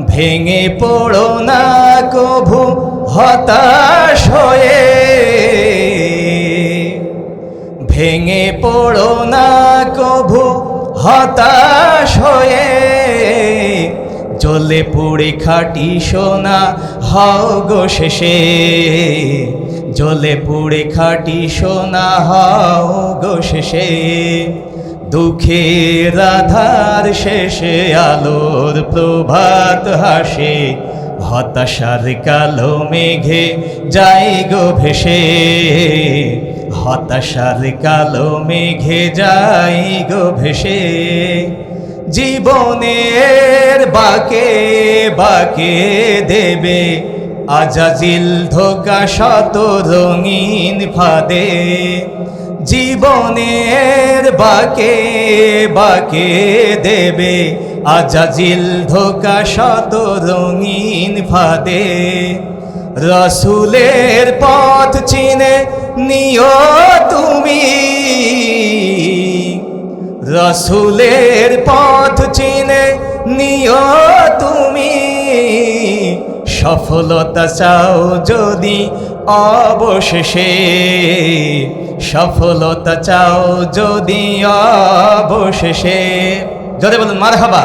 ভেঙে পড়ো না কভু, হতাশ হয়ে। ভেঙে পড়ো না কভু, হতাশ হয়ে। জ্বলে পুড়ে খাটি সোনা, হও গো শেষে। জলে পুড়ে খাটি সোনা, হও গো শেষে। দুঃখের আধার শেষে আলোর প্রভাত হাসে, হতাশার কালো মেঘে যাই গো ভেসে। হতাশার কালো মেঘে যাই গো ভেসে। জীবনের বাকে বাকে দেবে, আজাজিল ধোকা শত রঙিন ফাদে। জীবনের বাকে বাকে দেবে। আজাজিল ধোকা শত রঙিন ফাদে। রসুলের পথ চিনে নিও তুমি। রসুলের পথ চিনে নিও তুমি। সফলতা চাও যদি অবশেষে। সফলতা চাও যদি অবশেষে। যদি বলুন মার হাবা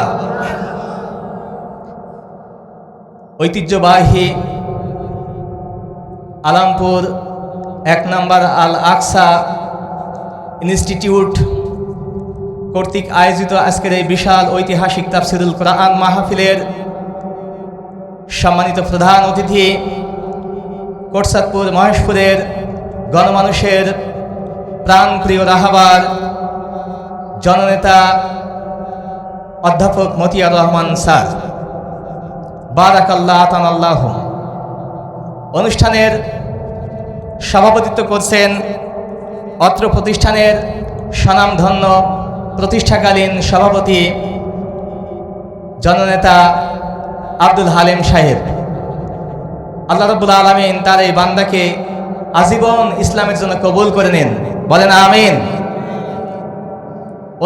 ঐতিহ্যবাহী আলামপুর এক নম্বর আল আকসা ইনস্টিটিউট কর্তৃক আয়োজিত আজকের এই বিশাল ঐতিহাসিক তাফসিরুল কোরআন মাহফিলের সম্মানিত প্রধান অতিথি, কোটসাদপুর মহেশপুরের গণমানুষের প্রাণপ্রিয় রাহাবার জননেতা অধ্যাপক মতিয়ার রহমান স্যার, বারাকাল্লাহ তানাল্লাহ অনুষ্ঠানের সভাপতিত্ব করছেন অত্র প্রতিষ্ঠানের স্বনামধন্য প্রতিষ্ঠাকালীন সভাপতি জননেতা আব্দুল হালিম সাহেব। আল্লাহ রব্বুল আলমিন তার এই বান্দাকে আজীবন ইসলামের জন্য কবুল করে নিন। বলেন আমিন।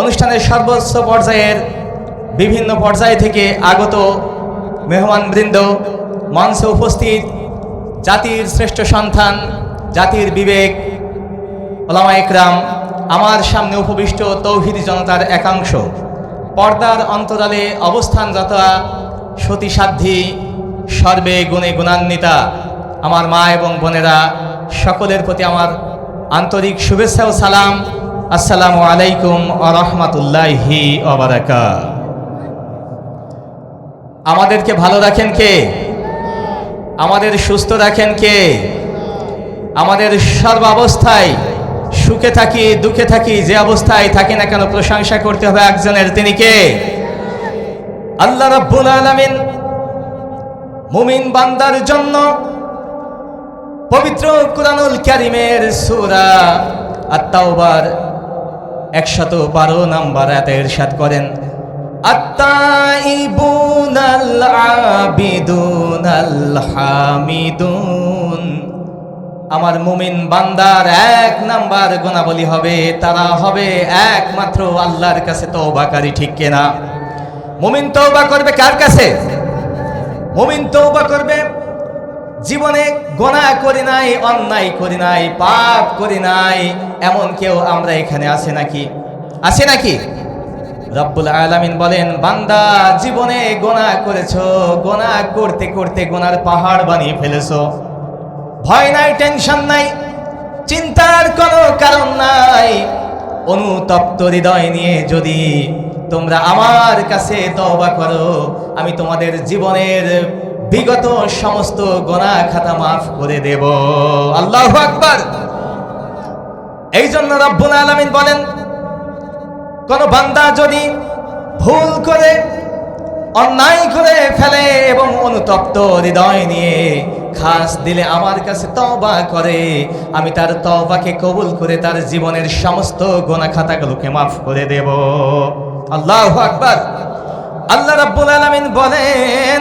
অনুষ্ঠানের সর্বোচ্চ পর্যায়ের বিভিন্ন পর্যায় থেকে আগত মেহমানবৃন্দ, মঞ্চে উপস্থিত, জাতির শ্রেষ্ঠ সন্তান, জাতির বিবেক, ওলামা একরাম, আমার সামনে উপবিষ্ট তৌহিদি জনতার একাংশ, পর্দার অন্তরালে অবস্থান অবস্থানরত সতীসাধ্যী সর্বে গুণে গুণান্বিতা, আমার মা এবং বোনেরা, সকলের প্রতি আমার আন্তরিক শুভেচ্ছা ও সালাম। আসসালামু আলাইকুম আ রহমতুল্লাহি অবরাকা আমাদেরকে ভালো রাখেন কে? আমাদের সুস্থ রাখেন কে? আমাদের সর্বাবস্থায় সুখে থাকি, দুঃখে থাকি, যে অবস্থায় থাকি না কেন প্রশংসা করতে হবে একজনের, তিনি কে? আল্লাহ রাব্বুল আলামিন মুমিন বান্দার জন্য পবিত্র কুরআনুল কারীমের সূরা আত-তাওবার 112 নাম্বার আয়াতে ইরশাদ করেন আমার মুমিন বান্দার এক নাম্বার গুণাবলী হবে, তারা হবে একমাত্র আল্লাহর কাছে তওবাকারী, ঠিক কেনা? মুমিন তওবা করবে কার কাছে? মুমিন তওবা করবে জীবনে গোনা করি নাই, অন্যায় করি নাই, পাপ করি নাই, এমন কেউ আমরা এখানে আছে নাকি? আছে নাকি? রব্বুল আলামিন বলেন, বান্দা, জীবনে গোনা করেছ গোনা করতে করতে গোনার পাহাড় বানিয়ে ফেলেছো। ভয় নাই, টেনশন নাই, চিন্তার কোনো কারণ নাই। অনুতপ্ত হৃদয় নিয়ে যদি তোমরা আমার কাছে তওবা করো, আমি তোমাদের জীবনের বিগত সমস্ত গোনা খাতা মাফ করে দেব। আল্লাহ আকবার। এই জন্য রব্বুল আলামিন বলেন, কোন বান্দা যদি ভুল করে, অন্যায় করে ফেলে এবং অনুতপ্ত হৃদয় নিয়ে খাস দিলে আমার কাছে তবা করে, আমি তার তবাকে কবুল করে তার জীবনের সমস্ত গোনা খাতাগুলোকে মাফ করে দেব। আল্লাহু আকবার। আল্লাহ রাব্বুল আলামিন বলেন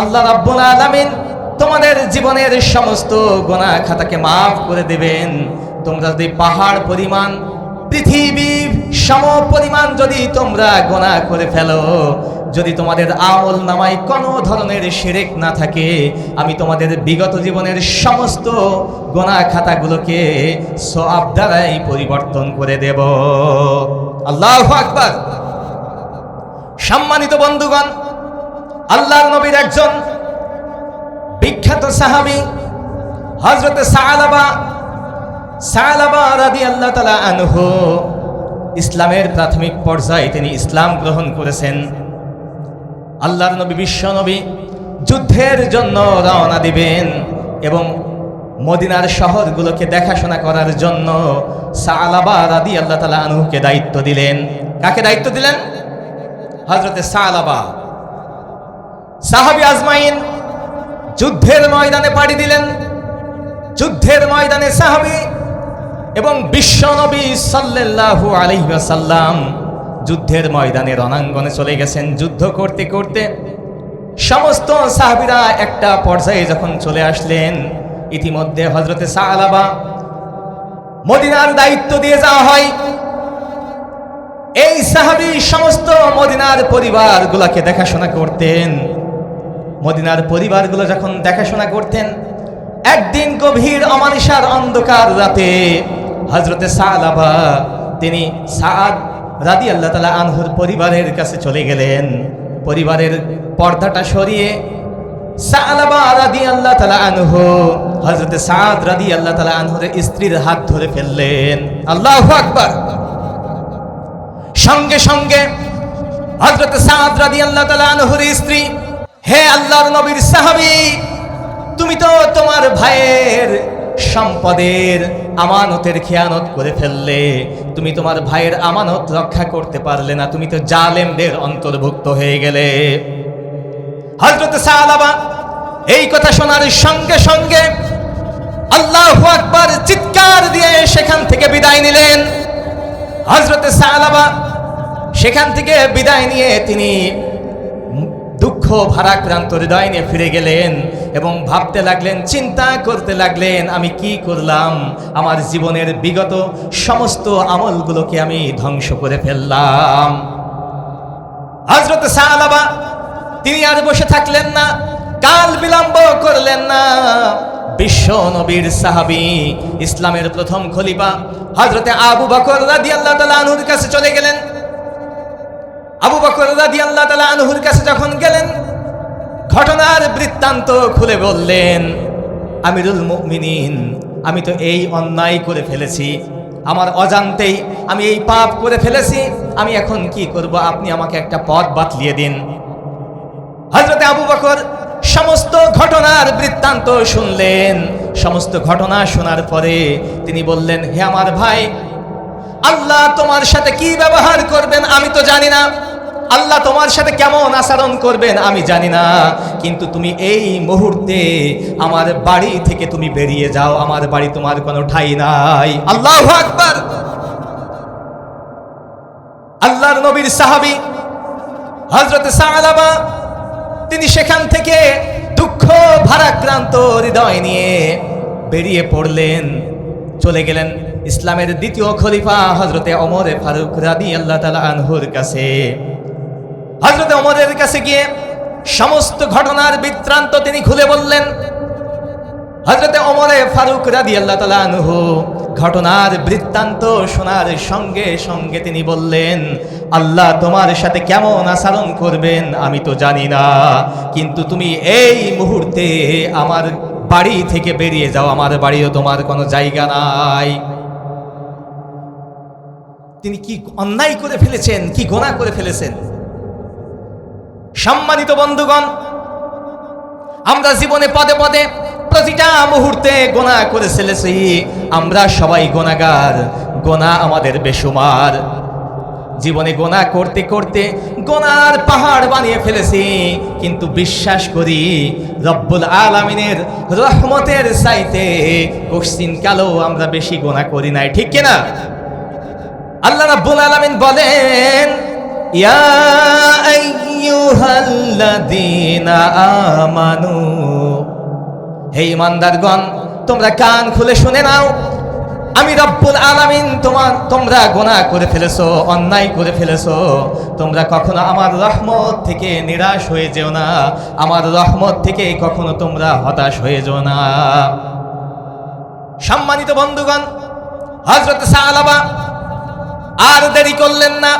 আল্লাহ রাব্বুল আলামিন তোমাদের জীবনের সমস্ত গোনা খাতাকে মাফ করে দেবেন। তোমরা যদি পাহাড় পরিমাণ পৃথিবী সম পরিমাণ যদি তোমরা গোনা করে ফেলো, যদি তোমাদের আমল নামায় কোনো ধরনের শিরেক না থাকে, আমি তোমাদের বিগত জীবনের সমস্ত গোনা খাতাগুলোকে সব দ্বারাই পরিবর্তন করে দেব। আল্লাহ আকবার। সম্মানিত বন্ধুগণ আল্লাহর নবীর একজন বিখ্যাত সাহাবী হজরত সালাবা সালাবা রাদি আল্লাহ তালা আনহু, ইসলামের প্রাথমিক পর্যায়ে তিনি ইসলাম গ্রহণ করেছেন। আল্লাহর নবী, বিশ্ব নবী যুদ্ধের জন্য রওনা দিবেন এবং মদিনার শহরগুলোকে দেখাশোনা করার জন্য সালাবা রাদি আল্লাহ তালা আনহুকে দায়িত্ব দিলেন। কাকে দায়িত্ব দিলেন? হজরতে সালাবা সাহাবি আজমাইন যুদ্ধের ময়দানে পাড়ি দিলেন। যুদ্ধের ময়দানে সাহাবি এবং বিশ্বনবী সাল্লাল্লাহু আলাইহি যুদ্ধের ময়দানে রণাঙ্গনে চলে গেছেন। যুদ্ধ করতে করতে সমস্ত সাহাবিরা একটা পর্যায়ে যখন চলে আসলেন, ইতিমধ্যে হজরতে সাহালাবা মদিনার দায়িত্ব দিয়ে যাওয়া হয়। এই সাহাবি সমস্ত মদিনার পরিবারগুলোকে দেখাশোনা করতেন। মদিনার পরিবারগুলো যখন দেখাশোনা করতেন, একদিন গভীর অমানিসার অন্ধকার রাতে হজরতে সালাবা তিনি সাদ রাদি আল্লাহ তালা আনহুর পরিবারের কাছে চলে গেলেন। পরিবারের পর্দাটা সরিয়ে সালাবা রাদি আল্লাহ তালা আনহু হজরতে সাদ রাদি আল্লাহ তালা আনহুর স্ত্রীর হাত ধরে ফেললেন। আল্লাহ আকবার! সঙ্গে সঙ্গে হজরতে সাদ রাদি আল্লাহ তালা আনহুর স্ত্রী হে আল্লাহর নবীর সাহাবি, তুমি তো তোমার ভাইয়ের সম্পদের আমানতের খেয়ানত করে ফেললে। তুমি তোমার ভাইয়ের আমানত রক্ষা করতে পারলে না, তুমি তো জালেমদের অন্তর্ভুক্ত হয়ে গেলে। হজরত সাহাবা এই কথা শোনার সঙ্গে সঙ্গে আল্লাহ আকবার চিৎকার দিয়ে সেখান থেকে বিদায় নিলেন। হজরত সাহাবা সেখান থেকে বিদায় নিয়ে তিনি দুঃখ ভারাক্রান্ত হৃদয় নিয়ে ফিরে গেলেন এবং ভাবতে লাগলেন, চিন্তা করতে লাগলেন, আমি কি করলাম? আমার জীবনের বিগত সমস্ত আমলগুলোকে আমি ধ্বংস করে ফেললাম। হজরত সাহাবা তিনি আর বসে থাকলেন না, কাল বিলম্ব করলেন না। বিশ্ব নবীর সাহাবি, ইসলামের প্রথম খলিফা হজরতে আবু বকর রাদিয়াল্লাহু তাআলা আনহুর কাছে চলে গেলেন। আবু বকর রাদিয়াল্লাহু তালা আনহুর কাছে যখন গেলেন, ঘটনার বৃত্তান্ত খুলে বললেন, আমিরুল মুমিনিন, আমি তো এই অন্যায় করে ফেলেছি। আমার অজান্তেই আমি এই পাপ করে ফেলেছি। আমি এখন কি করব? আপনি আমাকে একটা পথ বাতলিয়ে দিন। হজরতে আবু বকর সমস্ত ঘটনার বৃত্তান্ত শুনলেন। সমস্ত ঘটনা শোনার পরে তিনি বললেন, হে আমার ভাই, আল্লাহ তোমার সাথে কি ব্যবহার করবেন আমি তো জানি না। আল্লাহ তোমার সাথে কেমন আচরণ করবেন আমি জানি না, কিন্তু তুমি এই মুহূর্তে আমার বাড়ি থেকে তুমি বেরিয়ে যাও, আমার বাড়ি তোমার কোনো ঠাই নাই। আল্লাহ আকবার। আল্লাহর নবীর সাহাবী হজরত সালাবা তিনি সেখান থেকে দুঃখ ভারাক্রান্ত হৃদয় নিয়ে বেরিয়ে পড়লেন, চলে গেলেন ইসলামের দ্বিতীয় খলিফা হজরতে অমরে ফারুক রাদি আল্লাহ তালা আনহুর কাছে। হজরতে অমরের কাছে গিয়ে সমস্ত ঘটনার বৃত্তান্ত তিনি খুলে বললেন হজরতে অমরে ফারুক রাদি আল্লাহ তালা আনহু, ঘটনার বৃত্তান্ত শোনার সঙ্গে সঙ্গে তিনি বললেন, আল্লাহ তোমার সাথে কেমন আচরণ করবেন আমি তো জানি না, কিন্তু তুমি এই মুহূর্তে আমার বাড়ি থেকে বেরিয়ে যাও, আমার বাড়িও তোমার কোনো জায়গা নাই। তিনি কি অন্যায় করে ফেলেছেন, কি গোনা করে ফেলেছেন? সম্মানিত বন্ধুগণ, আমরা জীবনে পদে পদে প্রতিটা মুহূর্তে গোনা করে ফেলেছি। আমরা সবাই গোনাগার, গোনা আমাদের বেসুমার জীবনে গোনা করতে করতে গোনার পাহাড় বানিয়ে ফেলেছি, কিন্তু বিশ্বাস করি রব্বুল আলামিনের রহমতের সাইতে কোশ্চিন কালো আমরা বেশি গোনা করি নাই, ঠিক কিনা? আল্লাহ রব্বুল আলামিন বলেন ইয়া আইয়ুহাল্লাযীনা আমানু হে ইমানদারগণ, তোমরা কান খুলে শুনে নাও। আমি রব্বুল আলামিন তোমার তোমরা গোনা করে ফেলেছো, অন্যায় করে ফেলেছো। তোমরা কখনো আমার রহমত থেকে নিরাশ হয়ে যেও না। আমার রহমত থেকে কখনো তোমরা হতাশ হয়ে যেও না। সম্মানিত বন্ধুগণ হজরত সালাবা আর দেরি করলেন না।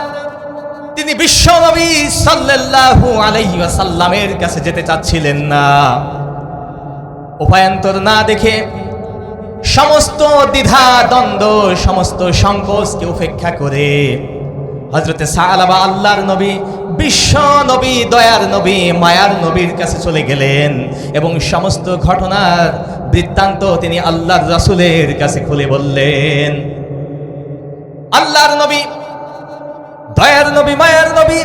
তিনি বিশ্বনবী সাল্লাল্লাহু আলাইহি ওয়াসাল্লামের কাছে যেতে চাচ্ছিলেন না। উপায়ন্তর না দেখে সমস্ত দ্বিধা, দ্বন্দ্ব, সমস্ত সংকোচকে উপেক্ষা করে হজরতে সালাবা আল্লাহর নবী, বিশ্ব নবী, দয়ার নবী, মায়ার নবীর কাছে চলে গেলেন এবং সমস্ত ঘটনার বৃত্তান্ত তিনি আল্লাহর রাসূলের কাছে খুলে বললেন। আল্লাহর নবী দয়ার নবী, মায়ার নবী,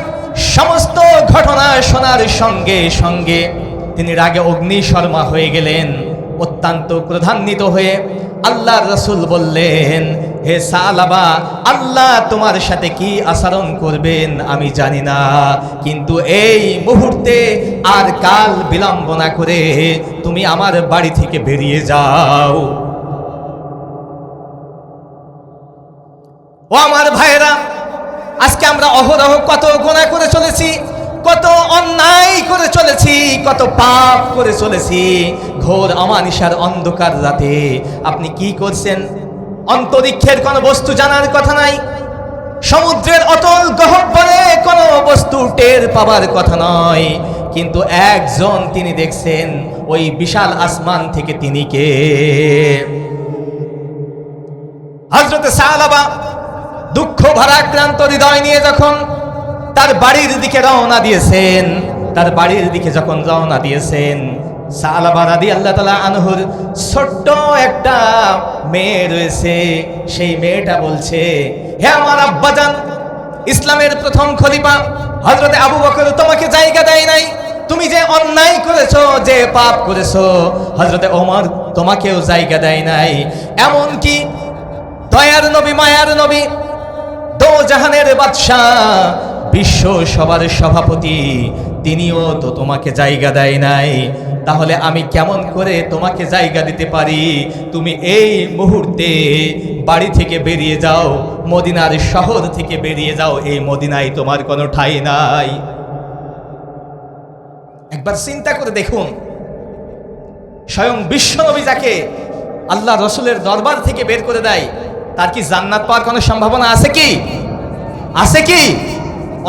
সমস্ত ঘটনা শোনার সঙ্গে সঙ্গে তিনি রাগে অগ্নি শর্মা হয়ে গেলেন, অত্যন্ত ক্রধান্বিত হয়ে আল্লাহর রসুল বললেন, হে সালাবা, আল্লাহ তোমার সাথে কি আচরণ করবেন আমি জানি না, কিন্তু এই মুহূর্তে আর কাল বিলম্ব না করে তুমি আমার বাড়ি থেকে বেরিয়ে যাও। ও আমার আজকে আমরা অহরহ কত গোনা করে চলেছি, কত অন্যায় করে চলেছি, কত পাপ করে চলেছি। ঘোর অমানিসার অন্ধকার রাতে আপনি কি করছেন? অন্তরিক্ষের কোনো বস্তু জানার কথা নাই। সমুদ্রের অতল গহ্বরে কোনো বস্তু টের পাবার কথা নয়। কিন্তু একজন তিনি দেখছেন, ওই বিশাল আসমান থেকে তিনি কে? হজরতে সালাবা দুঃখ ভারাক্রান্ত হৃদয় নিয়ে যখন তার বাড়ির দিকে রওনা দিয়েছেন, তার বাড়ির দিকে যখন রওনা দিয়েছেন সালাবা রাদি আল্লাহ তালা আনহুর ছোট্ট একটা মেয়ে রয়েছে। সেই মেয়েটা বলছে, হে আমার আব্বাজান, ইসলামের প্রথম খলিফা হজরতে আবু বকর তোমাকে জায়গা দেয় নাই। তুমি যে অন্যায় করেছ, যে পাপ করেছ হজরতে ওমর তোমাকেও জায়গা দেয় নাই। এমন কি দয়ার নবী, মায়ার নবী জাহানের বাদশাহ, বিশ্ব সবার সভাপতি, তিনিও তো তোমাকে জায়গা দেয় নাই। তাহলে আমি কেমন করে তোমাকে জায়গা দিতে পারি? তুমি এই মুহূর্তে বাড়ি থেকে বেরিয়ে যাও, মদিনার শহর থেকে বেরিয়ে যাও, এই মদিনায় তোমার কোনো ঠাই নাই। একবার চিন্তা করে দেখুন, স্বয়ং বিশ্বনবী যাকে আল্লাহ রসুলের দরবার থেকে বের করে দেয় তার কি জান্নাত পাওয়ার কোনো সম্ভাবনা আছে কি? আছে কি?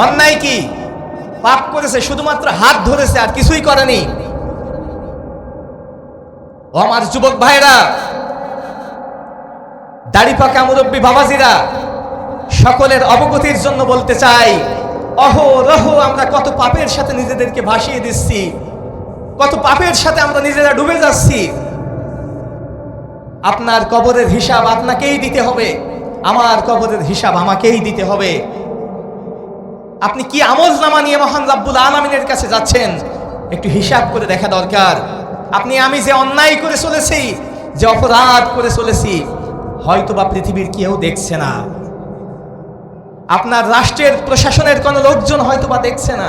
অন্যায় কি? পাপ করেছে, শুধুমাত্র হাত ধরেছে, আর কিছুই করেনি। আমার যুবক ভাইরা, দাড়ি পাকা মুরব্বী বাবাজিরা, সকলের অবগতির জন্য বলতে চাই, অহ রহ, আমরা কত পাপের সাথে নিজেদেরকে ভাসিয়ে দিচ্ছি, কত পাপের সাথে আমরা নিজেরা ডুবে যাচ্ছি। আপনার কবরের হিসাব আপনাকেই দিতে হবে। আমার কবরের হিসাব আমাকেই দিতে হবে। আপনি কি আমল নামা নিয়ে মহান রাব্বুল আলমিনের কাছে যাচ্ছেন? একটু হিসাব করে দেখা দরকার। আপনি, আমি যে অন্যায় করে চলেছি, যে অপরাধ করে চলেছি হয়তো বা পৃথিবীর কেউ দেখছে না। আপনার রাষ্ট্রের, প্রশাসনের কোনো লোকজন হয়তো বা দেখছে না।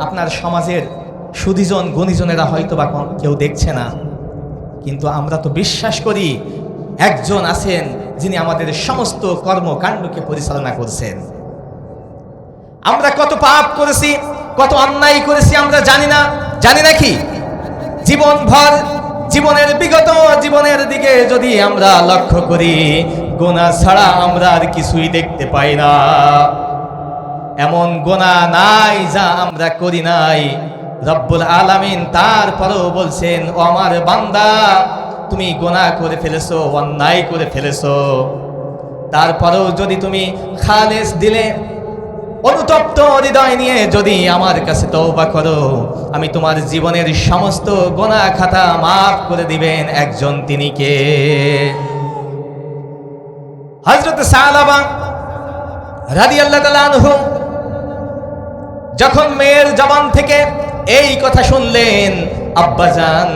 আপনার সমাজের সুদীজন, গুণীজনেরা হয়তো বা কেউ দেখছে না। কিন্তু আমরা তো বিশ্বাস করি একজন আছেন যিনি আমাদের সমস্ত কর্মকাণ্ডকে পরিচালনা করছেন। আমরা কত পাপ করেছি, কত অন্যায় করেছি আমরা জানি না। জানি নাকি জীবন ভর জীবনের বিগত জীবনের দিকে যদি আমরা লক্ষ্য করি, গোনা ছাড়া আমরা আর কিছুই দেখতে পাই না। এমন গোনা নাই যা আমরা করি নাই। রব্বুল আলামিন তারপরেও বলছেন, ও আমার বান্দা, তুমি গোনা করে ফেলেছো, অন্যায় করে ফেলেছো। তারপরেও যদি তুমি খালেস দিলে, অনুতপ্ত হৃদয় নিয়ে যদি আমার কাছে তওবা করো, আমি তোমার জীবনের সমস্ত গোনা খাতা মাফ করে দিবেন একজন তিনি কে? হযরত সালাবা রাদিয়াল্লাহু তাআলা আনহু যখন মেয়ের জবান থেকে এই কথা শুনলেন, আব্বাজান,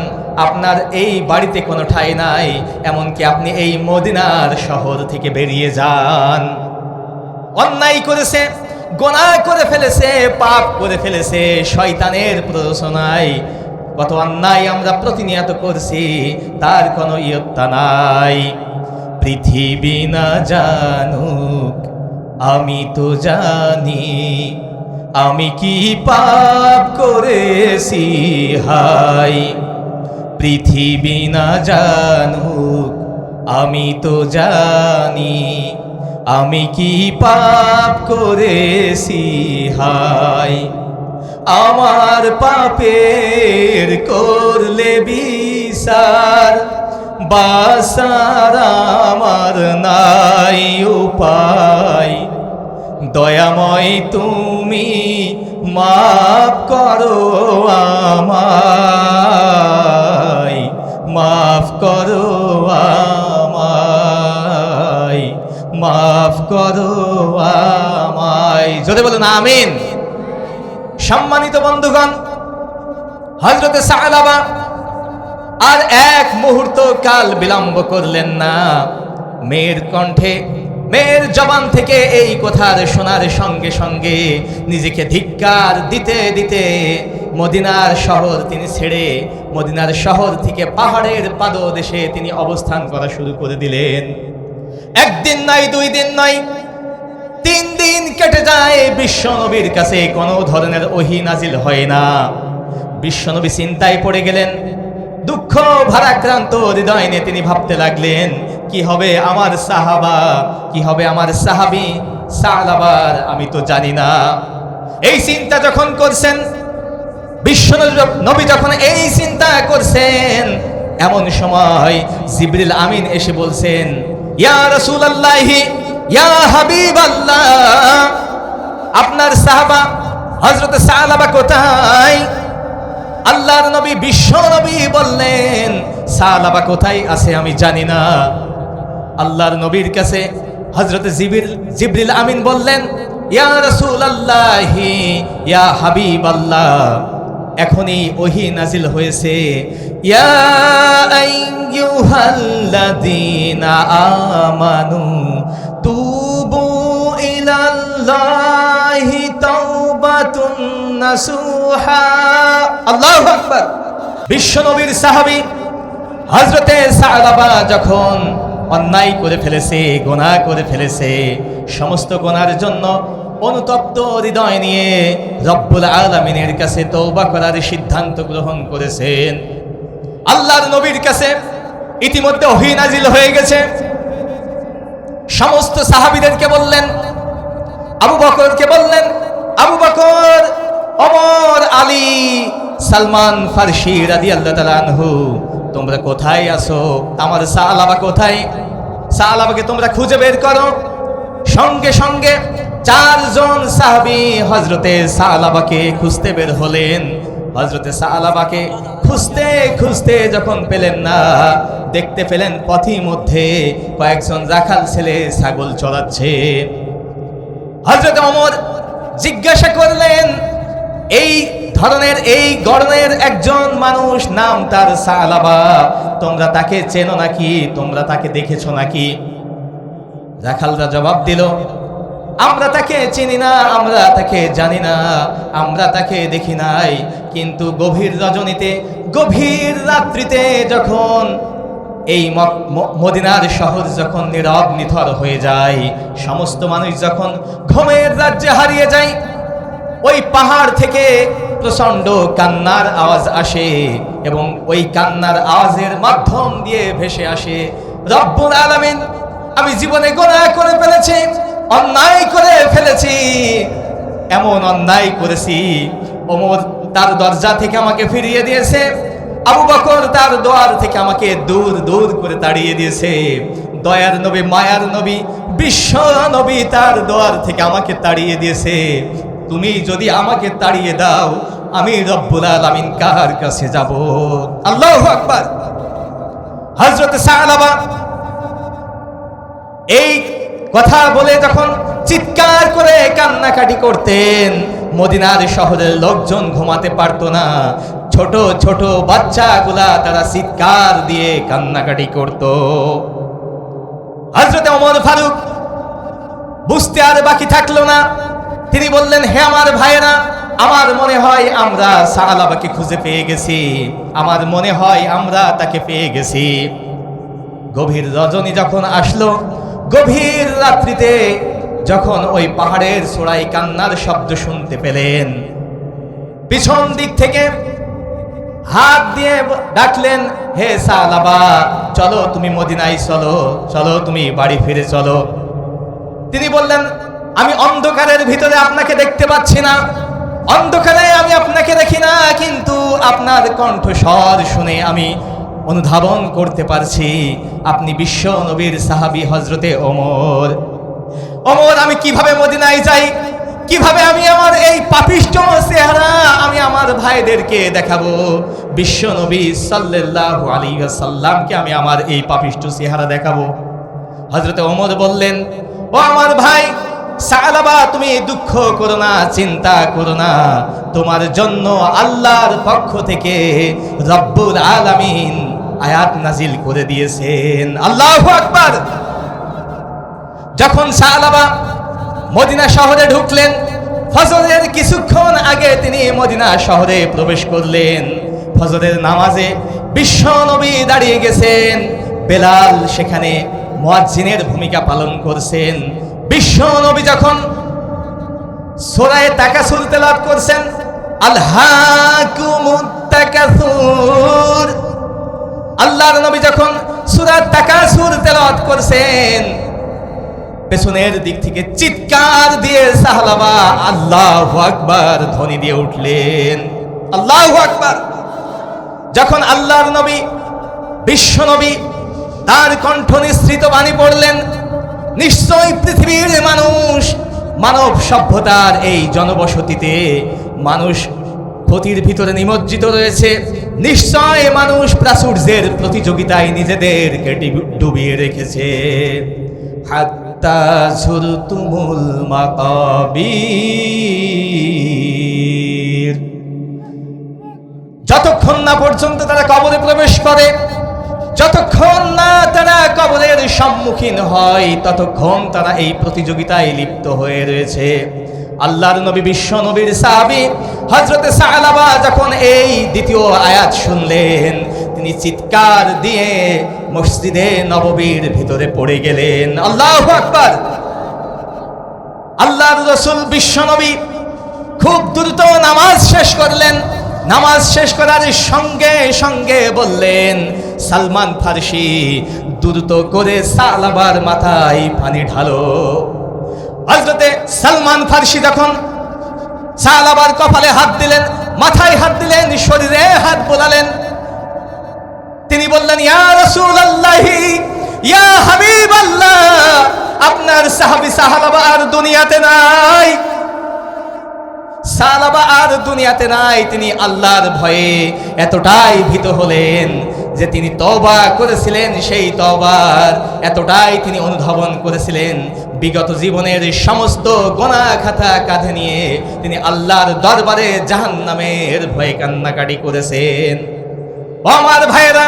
আপনার এই বাড়িতে কোনো ঠাই নাই, এমনকি আপনি এই মদিনার শহর থেকে বেরিয়ে যান। অন্যায় করেছে, গোনা করে ফেলেছে, পাপ করে ফেলেছে শয়তানের প্ররোচনায়। কত অন্যায় আমরা প্রতিনিয়ত করছি, তার কোনো ইয়ত্তা নাই। পৃথিবী না জানুক, আমি তো জানি আমি কি পাপ করেছি, হাই? পৃথিবী না জানুক, আমি তো জানি। আমি কি পাপ করেছি, হাই? আমার পাপের করলে বিচার বাসার আমার নাই উপায়। দয়াময় তুমি মাফ করো আমায়, মাফ করো আমায়, মাফ করো আমায়। যদি বলুন আমিন। সম্মানিত বন্ধুগণ হজরতে সাহালাবা আর এক মুহূর্ত কাল বিলম্ব করলেন না। মেয়ের কণ্ঠে মেয়ের জবান থেকে এই কথার শোনার সঙ্গে সঙ্গে নিজেকে ধিক্কার দিতে দিতে মদিনার শহর তিনি ছেড়ে মদিনার শহর থেকে পাহাড়ের পাদদেশে তিনি অবস্থান করা শুরু করে দিলেন। একদিন নয় দুই দিন নয় তিন দিন কেটে যায়, বিশ্বনবীর কাছে কোনো ধরনের ওহি নাজিল হয় না। বিশ্বনবী চিন্তায় পড়ে গেলেন দুঃখ ভারাক্রান্ত হৃদয় নিয়ে তিনি ভাবতে লাগলেন, কি হবে আমার সাহাবা? কি হবে আমার সাহাবি? সাহাবার আমি তো জানি না। এই চিন্তা যখন করছেন, বিশ্ব নবী যখন এই চিন্তা করছেন, এমন সময় জিবরিল আমিন এসে বলছেন, ইয়া রাসূলুল্লাহি, ইয়া হাবিবাল্লাহ, আপনার সাহাবা হযরত সালাবা কোথায়? আল্লাহর নবী, বিশ্ব নবী বললেন সালাবা কোথায় আছে আমি জানি না। আল্লাহর নবীর কাছে হযরত জিবির, জিবরিল আমিন বললেন, ইয়া রাসূলুল্লাহি, ইয়া হাবিবাল্লাহ, এখনই ওহি নাজিল হয়েছে। ইয়া আইয়ুহাল্লাযীনা আমানু, তুবু ইলাল্লাহি তাওবাতুন বিশ্বনবীর সাহাবী যখন অন্যায় করে ফেলেছে গোনা করে ফেলেছে, সমস্ত গোনার জন্য অনুতপ্ত হৃদয় নিয়ে রব্বুল আলমিনের কাছে তৌবা করার সিদ্ধান্ত গ্রহণ করেছেন। আল্লাহর নবীর কাছে ইতিমধ্যে অহিনাজিল হয়ে গেছে। সমস্ত সাহাবিদেরকে বললেন, আবু বকরকে বললেন, আবু বকর অমর আলী সালমান ফারসি রাদিয়াল্লাহু তাআলা আনহু, তোমরা কোথায় আছো? আমার সালাবা কোথায়? সালাবাকে তোমরা খুঁজে বের করো। সঙ্গে সঙ্গে চারজন সাহাবী হজরতে সালাবাকে খুঁজতে বের হলেন। হজরতে সালাবাকে খুঁজতে খুঁজতে যখন পেলেন না, দেখতে পেলেন পথি মধ্যে কয়েকজন রাখাল ছেলে ছাগল চড়াচ্ছে। হজরত অমর জিজ্ঞাসা করলেন এই ধরনের, এই গড়নের একজন মানুষ নাম তার সালাবা তোমরা তাকে চেনো নাকি? তোমরা তাকে দেখেছ নাকি? রাখালরা জবাব দিল, আমরা তাকে চিনি না, আমরা তাকে জানি না, আমরা তাকে দেখি নাই। কিন্তু গভীর রজনীতে, গভীর রাত্রিতে যখন এই মদিনার শহর যখন নীরব, নিথর হয়ে যায়, সমস্ত মানুষ যখন ঘুমের রাজ্যে হারিয়ে যায় ওই পাহাড় থেকে প্রচণ্ড কান্নার আওয়াজ আসে এবং ওই কান্নার আওয়াজের মাধ্যম দিয়ে ভেসে আসে। রব্বুল আলামিন, আমি জীবনে গোনা করে ফেলেছি, অন্যায় করে ফেলেছি, এমন অন্যায় করেছি। ওমর তার দরজা থেকে আমাকে ফিরিয়ে দিয়েছে, আবু বকর তার দোয়ার থেকে আমাকে দূর দূর করে তাড়িয়ে দিয়েছে। দয়ার নবী, মায়ার নবী, বিশ্ব নবী তার দোয়ার থেকে আমাকে তাড়িয়ে দিয়েছে। তুমি যদি আমাকে তাড়িয়ে দাও, আমি রব্বুল আলামিন কার কাছে যাব? আল্লাহু আকবার। হযরত সালাবা এই কথা বলে যখন চিৎকার করে কান্নাকাটি করতেন, মদিনার শহরের লোকজন ঘুমাতে পারতো না। ছোট ছোট বাচ্চাগুলা তারা চিৎকার দিয়ে কান্নাকাটি করত। হজরত ওমর ফারুক বুঝতে আর বাকি থাকল না। তিনি বললেন, হে আমার ভাইয়েরা, আমার মনে হয় আমরা সালাবাকে খুঁজে পেয়ে গেছি। আমার মনে হয় আমরা তাকে পেয়ে গেছি। গভীর রজনী যখন আসলো, গভীর রাত্রিতে যখন ওই পাহাড়ের চূড়ায় কান্নার শব্দ শুনতে পেলেন, পিছন দিক থেকে হাত দিয়ে ডাকলেন, হে সালাবা চলো তুমি মদিনায় চলো চলো তুমি বাড়ি ফিরে চলো। তিনি বললেন আমি অন্ধকারের ভিতরে আপনাকে দেখতে পাচ্ছি না। অন্ধকারে আমি আপনাকে দেখি না, কিন্তু আপনার কণ্ঠস্বর শুনে আমি অনুধাবন করতে পারছি। আপনি বিশ্ব নবীর সাহাবী হজরতে ওমর। ওমর, আমি কীভাবে মদিনায় যাই? কীভাবে আমি আমার এই পাপিষ্ট চেহারা আমি আমার ভাইদেরকে দেখাবো? বিশ্ব নবী সাল্লাল্লাহু আলাইহি সাল্লামকে আমি আমার এই পাপিষ্ট চেহারা দেখাবো। হজরত ওমর বললেন, ও আমার ভাই সালাবা, তুমি দুঃখ করো না, চিন্তা করো না। তোমার জন্য আল্লাহর পক্ষ থেকে রব্বুল আলামিন আয়াত নাজিল করে দিয়েছেন। আল্লাহ আকবার। যখন সালাবা মদিনা শহরে ঢুকলেন, ফজরের কিছুক্ষণ আগে তিনি মদিনা শহরে প্রবেশ করলেন। ফজরের নামাজে বিশ্ব নবী দাঁড়িয়ে গেছেন। বেলাল সেখানে মুয়াজ্জিনের ভূমিকা পালন করছেন। বিশ্ব নবী যখন সোরায় তাকাসুর তেলাওয়াত করছেন আল্লাহুমুত তাকাসুর। আল্লাহর নবী যখন সূরা তাকাসুর তেলাওয়াত করছেন, পেছনের দিক থেকে চিৎকার দিয়ে সাহলাবা আল্লাহ আকবার ধ্বনি দিয়ে উঠলেন। আল্লাহ আকবার। যখন আল্লাহর নবী, বিশ্ব নবী তার কণ্ঠ নিঃসৃত বাণী পড়লেন নিশ্চয় পৃথিবীর মানুষ মানব সভ্যতার এই জনবসতিতে মানুষ ক্ষতির ভিতরে নিমজ্জিত রয়েছে, নিশ্চয় মানুষ প্রাচুর্যের প্রতিযোগিতায় নিজেদেরকে ডিবি- ডুবিয়ে রেখেছে। মাকাবির। যতক্ষণ না পর্যন্ত তারা কবরে প্রবেশ করে যতক্ষণ না তারা কবরের সম্মুখীন হয়, ততক্ষণ তারা এই প্রতিযোগিতায় লিপ্ত হয়ে রয়েছে। আল্লাহর নবী বিশ্ব নবীর সাহাবী হজরতে সালাবা যখন এই দ্বিতীয় আয়াত শুনলেন, তিনি চিৎকার দিয়ে মসজিদে নববীর ভিতরে পড়ে গেলেন। আল্লাহ আকবার! আল্লাহর রসুল বিশ্বনবী খুব দ্রুত নামাজ শেষ করলেন। নামাজ শেষ করার সঙ্গে সঙ্গে বললেন সালমান ফারসি, দ্রুত করে সালাবার মাথায় পানি ঢালো। হজরতে সালমান ফারসি যখন সালাবার কপালে হাত দিলেন, মাথায় হাত দিলেন, শরীরে হাত বোলালেন, তিনি বললেন, ইয়া রাসূলুল্লাহি, ইয়া হাবিবাল্লাহ, আপনার সাহাবী সাহাবা আর দুনিয়াতে নাই। সালাবা আর দুনিয়াতে নাই, তিনি আল্লাহর ভয়ে এতটাই ভীত হলেন যে তিনি তওবা করেছিলেন, সেই তওবার এতটাই তিনি অনুধাবন করেছিলেন। বিগত জীবনের সমস্ত গোনা খাতা কাঁধে নিয়ে তিনি আল্লাহর দরবারে জাহান্নামের ভয়ে কান্নাকাটি করেছেন। আমার ভাইয়েরা,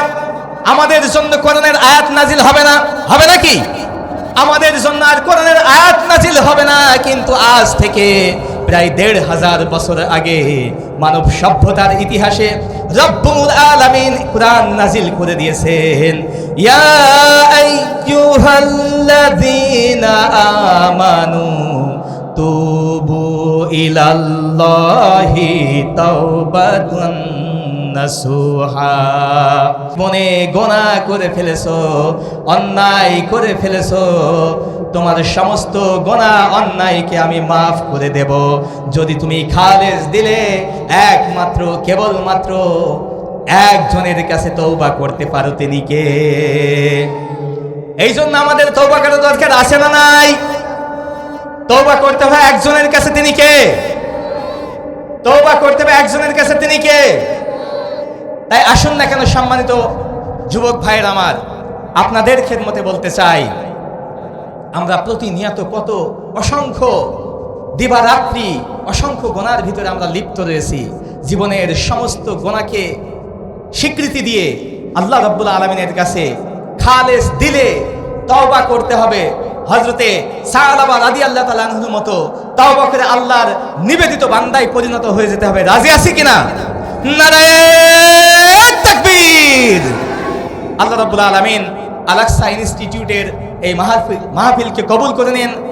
আমাদের জন্য কোরআনের আয়াত নাজিল হবে না, হবে নাকি আমাদের জন্য আর কোরআনের আয়াত নাজিল হবে না, কিন্তু আজ থেকে প্রায় দেড় হাজার বছর আগে মানব সভ্যতার ইতিহাসে রব্বুল আলামিন কোরআন নাজিল করে দিয়েছেন। ইয়া আইয়ুহাল্লাযীনা আমানু তুবু ইলাল্লাহি তাওবাতান মনে গোনা করে ফেলেছো, অন্যায় করে ফেলেছো তোমার সমস্ত গোনা অন্যায়কে আমি মাফ করে দেব। যদি তুমি খালেজ দিলে, একমাত্র, কেবলমাত্র একজনের কাছে তৌবা করতে পারো তিনি কে? এই জন্য আমাদের তৌবা করার দরকার আছে না নাই? তৌবা করতে হয় একজনের কাছে তিনি কে? তৌবা করতে হবে একজনের কাছে তিনি কে? তাই আসুন না কেন সম্মানিত যুবক ভাইয়ের আমার, আপনাদের খেদমতে বলতে চাই। আমরা প্রতিনিয়ত কত অসংখ্য দিবারাত্রি, অসংখ্য গোনার ভিতরে আমরা লিপ্ত রয়েছি। জীবনের সমস্ত গোনাকে স্বীকৃতি দিয়ে আল্লাহ রব্বুল আলমিনের কাছে খালেস দিলে তওবা করতে হবে। হজরতে সাহাবা রাদি আল্লাহ তালাহুর মতো তওবা করে আল্লাহর নিবেদিত বান্দায় পরিণত হয়ে যেতে হবে। রাজি আছি কিনা? নারায়ণ তাকবীর! আল্লাহ রাব্বুল আলামিন আলাক্সা ইনস্টিটিউটের এই মাহফিল মাহফিলকে কবুল করে নেন।